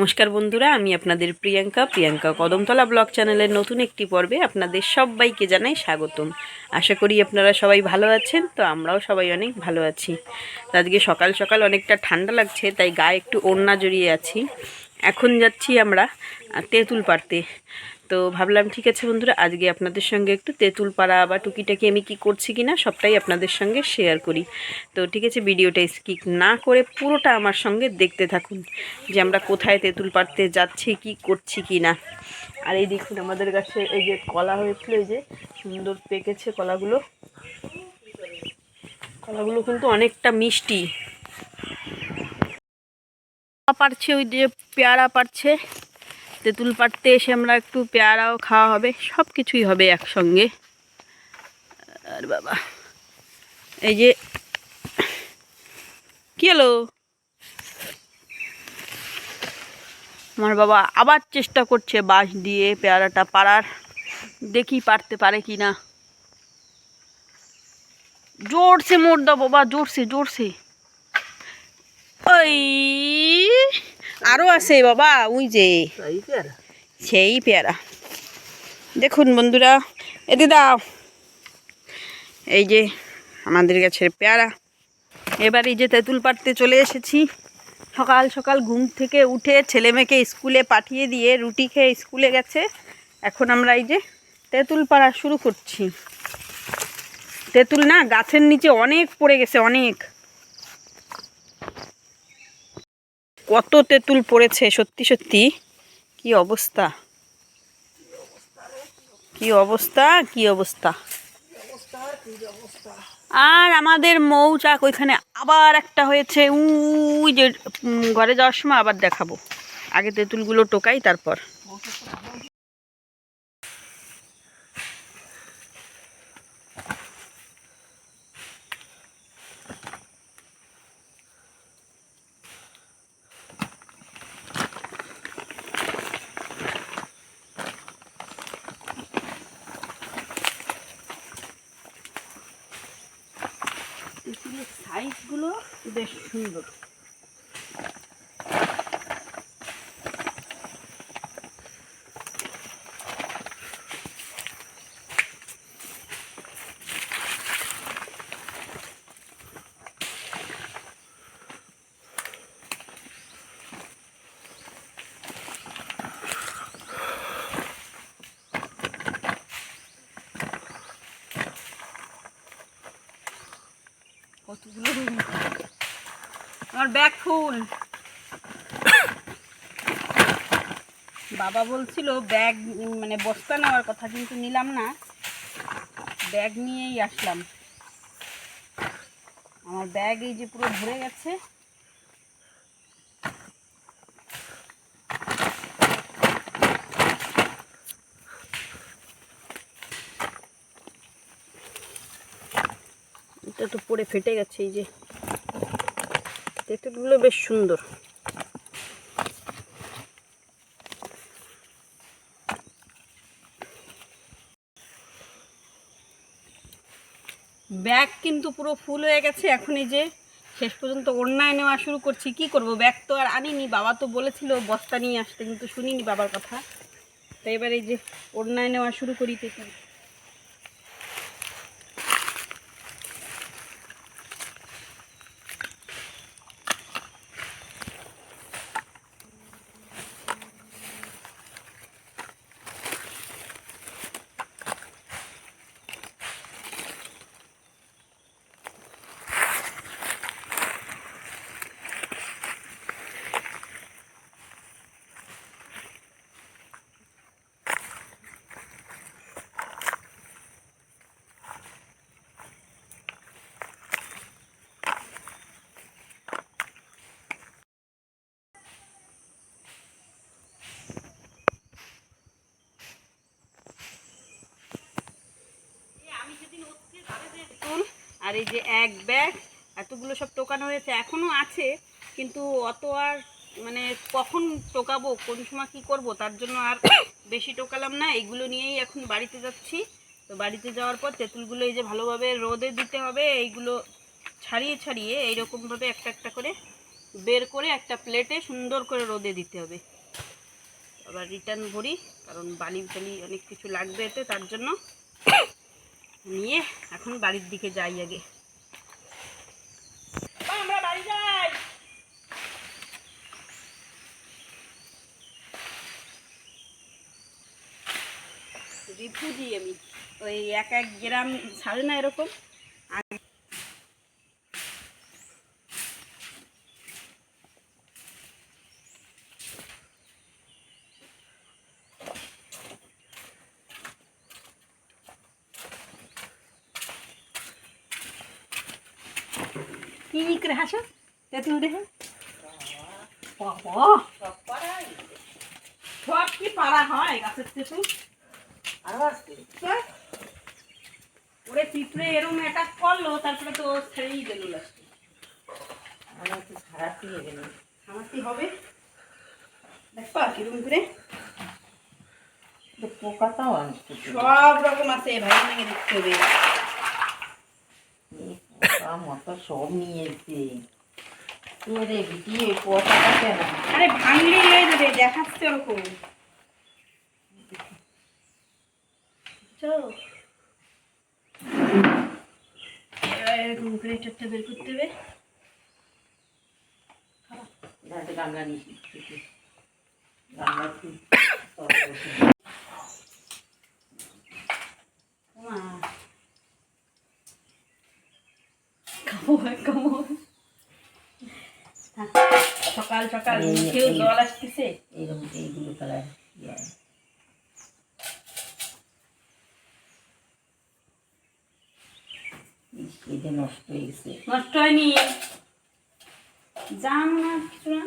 নমস্কার বন্ধুরা, আমি আপনাদের প্রিয়াঙ্কা প্রিয়াঙ্কা কদমতলা ব্লগ চ্যানেলের নতুন একটি পর্বে আপনাদের সবাইকে জানাই স্বাগতম। আশা করি আপনারা সবাই ভালো আছেন, তো আমরাও সবাই অনেক ভালো আছি। আজকে সকাল সকাল অনেকটা ঠান্ডা লাগছে, তাই গায়ে একটু ওড়না জড়িয়ে আছি। এখন যাচ্ছি আমরা তেঁতুল পাড়তে। তো ভাবলাম, ঠিক আছে বন্ধুরা, আজকে আপনাদের সঙ্গে একটু তেঁতুল পাড়া বা টুকিটাকি আমি কি করছি কিনা সবটাই আপনাদের সঙ্গে শেয়ার করি। তো ঠিক আছে, ভিডিওটা স্কিপ না করে পুরোটা আমার সঙ্গে দেখতে থাকুন যে আমরা কোথায় তেঁতুল পাড়তে যাচ্ছি, কি করছি কি না। আর এই দেখুন, আমাদের কাছে এই যে কলা হয়েছিল, এই যে সুন্দর পেকেছে কলাগুলো। কলাগুলো কিন্তু অনেকটা মিষ্টি। পারছে ওই যে পেয়ারা পারছে তেঁতুল পাড়তে এসে আমরা একটু পেয়ারাও খাওয়া হবে, সব কিছুই হবে একসঙ্গে। আর বাবা, এই যে, কি হলো? আমার বাবা আবার চেষ্টা করছে বাঁশ দিয়ে পেয়ারাটা পাড়ার, দেখি পারতে পারে কি না জোরসে মোর দাও বাবা, জোরসে জোরসে। ওই আরও আছে বাবা উই যে সেই পেয়ারা। দেখুন বন্ধুরা এদি দাও। এই যে আমাদের গাছের পেয়ারা। এবার এই যে তেঁতুল পাড়তে চলে এসেছি। সকাল সকাল ঘুম থেকে উঠে ছেলে মেয়েকে স্কুলে পাঠিয়ে দিয়ে রুটি খেয়ে স্কুলে গেছে। এখন আমরা এই যে তেঁতুল পাড়া শুরু করছি। তেঁতুল না গাছের নিচে অনেক পড়ে গেছে অনেক। কত তেঁতুল পড়েছে, সত্যি সত্যি? কি অবস্থা? কি অবস্থা? কি অবস্থা? আর আমাদের মৌচাক ওইখানে আবার একটা হয়েছে। উই যে ঘরে যাওয়ার সময় আবার দেখাবো। আগে তেঁতুলগুলো টোকাই, তারপর। তেঁতুলের সাইজগুলো বেশ সুন্দর। আমার ব্যাগ ফুল। বাবা বলছিল, ব্যাগ মানে বস্তা নেওয়ার কথা কিন্তু নিলাম না। ব্যাগ নিয়েই আসলাম। আমার ব্যাগ এই যে পুরো ভরে গেছে। এটা তো পড়ে ফেটে গেছে, এই যে। তেঁতুলগুলো বেশ সুন্দর। ব্যাগ কিন্তু পুরো ফুল হয়ে গেছে। এখন এই যে শেষ পর্যন্ত অন্যায় নেওয়া শুরু করছি। কি করব? ব্যাগ তো আর আনিনি। বাবা তো বলেছিল বস্তা নিয়ে আসতে, কিন্তু শুনিনি বাবার কথা। তাই এবার এই যে অন্যায় নেওয়া শুরু করি। তেঁতুল তেঁতুল আর এই যে এক ব্যাগ, এতগুলো সব টোকানো হয়েছে এখনও আছে, কিন্তু অত আর মানে কখন টোকাবো, কোন সময় কী করব, তার জন্য আর বেশি টোকালাম না, এগুলো নিয়েই এখন বাড়িতে যাচ্ছি। তো বাড়িতে যাওয়ার পর তেঁতুলগুলো এই যে ভালোভাবে রোদে দিতে হবে, এইগুলো ছাড়িয়ে ছাড়িয়ে এইরকমভাবে একটা একটা করে বের করে একটা প্লেটে সুন্দর করে রোদে দিতে হবে। আবার রিটার্ন ভরি, কারণ বালি টালি অনেক কিছু লাগবে এতে, তার জন্য নিয়ে এখন বাড়ির দিকে যাই আগে। আমরা বাড়ি যাই। আমি ওই এক এক গ্রাম ছাড়ে না এরকম? আগে কি করে হাসো তেঁতুল দেখে। সব কি পাড়া হয় গাছের তেঁতুল হ্যাঁ? ওরে পিঁপড়ে এরম অ্যাটাক করল তারপরে তো ছেড়েই গেল। লাস্টে সামাতি হবে? দেখবা কিরম করে। পোকাটাও সব রকম আছে ভাই দেখতে হবে। মতো সব নিয়ে এসে রে বিটি এই পোকাটা কেন? আরে ভাঙলে হয়ে যাবে দেখাচ্ছে ওরকম। চলো। এরকম করে চারটা বের করতে হবে। যাতে গাঙ্গা নিয়ে এই- মুখেও এই- জল আসতেছে। এইরকম এইগুলো কালার এটা নষ্ট হয়ে গেছে। নষ্ট হয়নি। না কিছু না।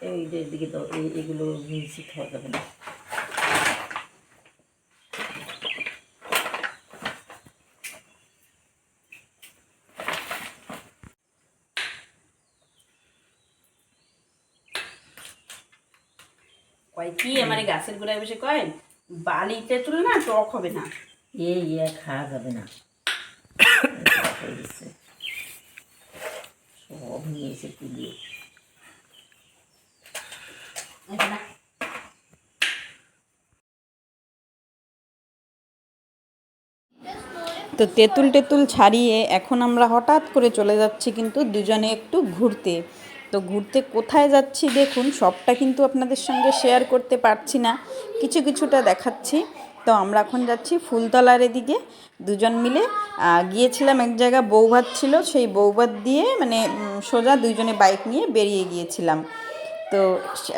এইটার দিকে তো এগুলো মিশি খাওয়া যাবে না। কয় কি আমার গাছের গোড়ায় বসে কয় বালিতে তুলে না টক হবে না? এই ইয়ে খাওয়া যাবে না। সব নিয়ে এসে তুলিয়ে। তো তেঁতুল টেতুল ছাড়িয়ে এখন আমরা হঠাৎ করে চলে যাচ্ছি কিন্তু দুজনে একটু ঘুরতে। তো ঘুরতে কোথায় যাচ্ছি দেখুন, সবটা কিন্তু আপনাদের সঙ্গে শেয়ার করতে পারছি না। কিছু কিছুটা দেখাচ্ছি। তো আমরা এখন যাচ্ছি ফুলতলার এদিকে। দুজন মিলে গিয়েছিলাম এক জায়গায় বৌভাত ছিল, সেই বৌভাত দিয়ে মানে সোজা দুইজনে বাইক নিয়ে বেরিয়ে গিয়েছিলাম। তো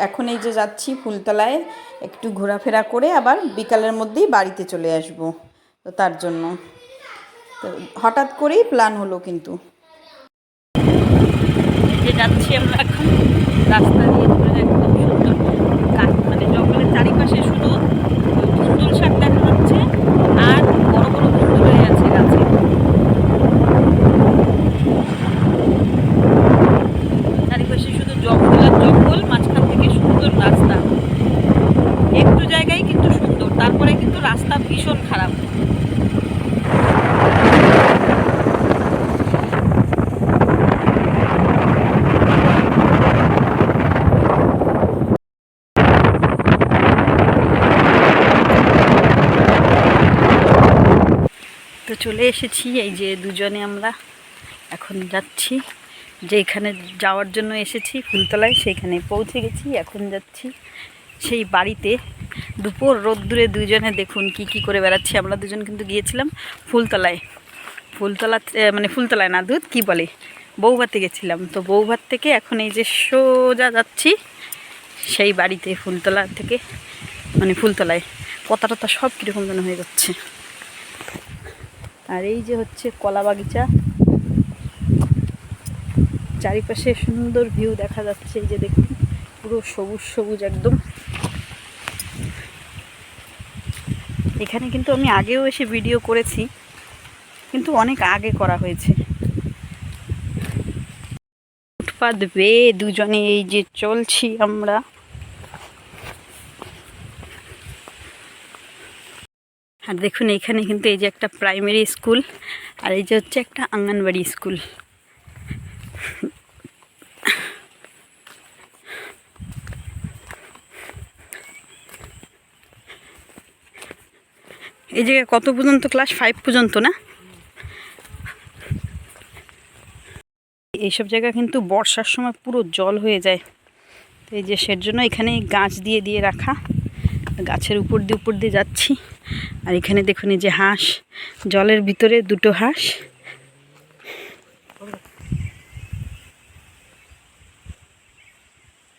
এখন এই যে যাচ্ছি ফুলতলায়, একটু ঘোরাফেরা করে আবার বিকালের মধ্যেই বাড়িতে চলে আসব। তো তার জন্য। তো হঠাৎ করেই প্ল্যান হলো কিন্তু। যে যাচ্ছি আমরা এখন রাস্তা দিয়ে ধরে একদম সুন্দর গাছ মানে জঙ্গলের চারিপাশে শুধু ধুন্দুল শাক দেখা যাচ্ছে আর বড় বড় ধুন্দুল হয়ে আছে গাছে চারিপাশে শুধু জঙ্গল আর জঙ্গল মাঝখান থেকে সুন্দর রাস্তা একটু জায়গায় কিন্তু সুন্দর তারপরে কিন্তু রাস্তা ভীষণ খারাপ তো চলে এসেছি, এই যে দুজনে আমরা এখন যাচ্ছি। যেখানে যাওয়ার জন্য এসেছি, ফুলতলায় সেইখানে পৌঁছে গেছি, এখন যাচ্ছি সেই বাড়িতে। দুপুর রোদ্দুরে দুজনে দেখুন কি কি করে বেড়াচ্ছি। আমরা দুজন কিন্তু গিয়েছিলাম ফুলতলায়। ফুলতলা মানে ফুলতলায় না, দুধ কি বলে? বৌভাতে গেছিলাম। তো বৌভাত থেকে এখন এই যে সোজা যাচ্ছি সেই বাড়িতে, ফুলতলা থেকে মানে ফুলতলায়। কথা টথা সব কীরকম যেন হয়ে যাচ্ছে। আর এই যে হচ্ছে কলা বাগিচা। চারিপাশে সুন্দর ভিউ দেখা যাচ্ছে, এই যে দেখুন, পুরো সবুজ সবুজ একদম। এখানে কিন্তু আমি আগেও এসে ভিডিও করেছি, কিন্তু অনেক আগে করা হয়েছে। ফুটপাত বেয়ে দুজনে এই যে চলছি আমরা। আর দেখুন, এখানে কিন্তু এই যে একটা প্রাইমারি স্কুল আর এই যে হচ্ছে একটা আঙ্গনবাড়ি স্কুল এই জায়গায় কত পর্যন্ত? ক্লাস ফাইভ পর্যন্ত না? এইসব জায়গা কিন্তু বর্ষার সময় পুরো জল হয়ে যায়। তো এই যে সের জন্য এখানে গাছ দিয়ে দিয়ে রাখা। গাছের উপর দিয়ে উপর দিয়ে যাচ্ছি। আর এখানে দেখুন এই যে হাঁস, জলের ভিতরে দুটো হাঁস।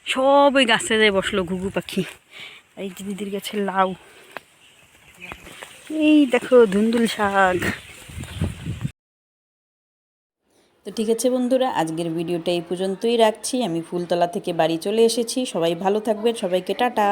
সব ওই গাছে যায় বসল ঘুঘু পাখি। এই যে দিদির গাছে লাউ। এই দেখো ধুন্দুল শাক। তো ঠিক আছে বন্ধুরা, আজকের ভিডিওটা এই পর্যন্তই রাখছি। আমি ফুলতলা থেকে বাড়ি চলে এসেছি। সবাই ভালো থাকবেন। সবাইকে টাটা।